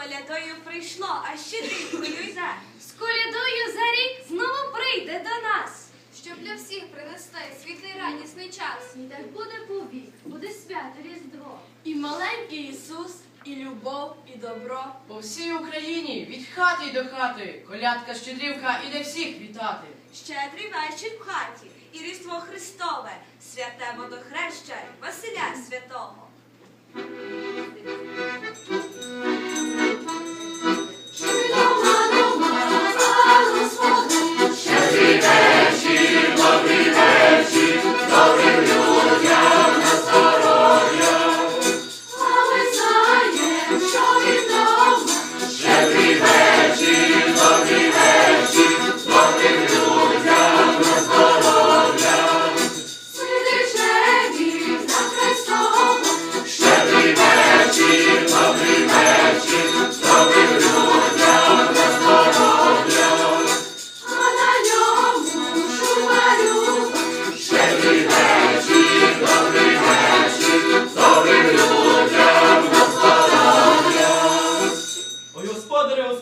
колядою прийшло, а щедрівкою йде. З колядою за рік знову прийде до нас. Щоб для всіх принести світлий радісний час. І так буде повік, буде свято Різдво. І маленький Ісус, і любов, і добро. По всій Україні від хати й до хати, колядка щедрівка іде всіх вітати. Щедрий вечір в хаті, і Різдво Христове, святе водохреща Василя Святого.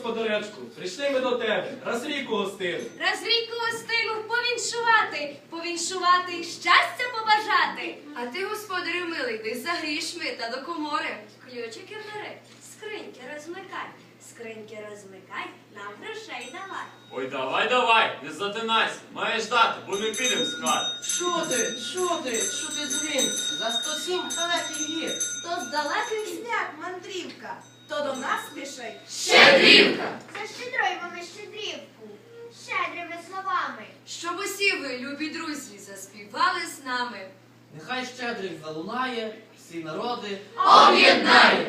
Господаречку, прийшли ми до тебе, раз ріку гостили. Раз ріку гостину повіншувати, повіншувати, щастя побажати. А ти, господарю милий, десь за грішми та до комори. Ключики бери, скриньки розмикай, скриньки розмикай, нам грошей давай. Ой, давай, давай, не затинайся, маєш дати, бо не підемо з хати. Що ти, що ти, що ти дзвін? За 107 далеких гір. То з далеких свят мандрівка, то до нас спішить. Защедруємо ми щедрівку щедрими словами. Щоб усі ви, любі друзі, заспівали з нами. Нехай щедрик залунає, всі народи Об'єднає!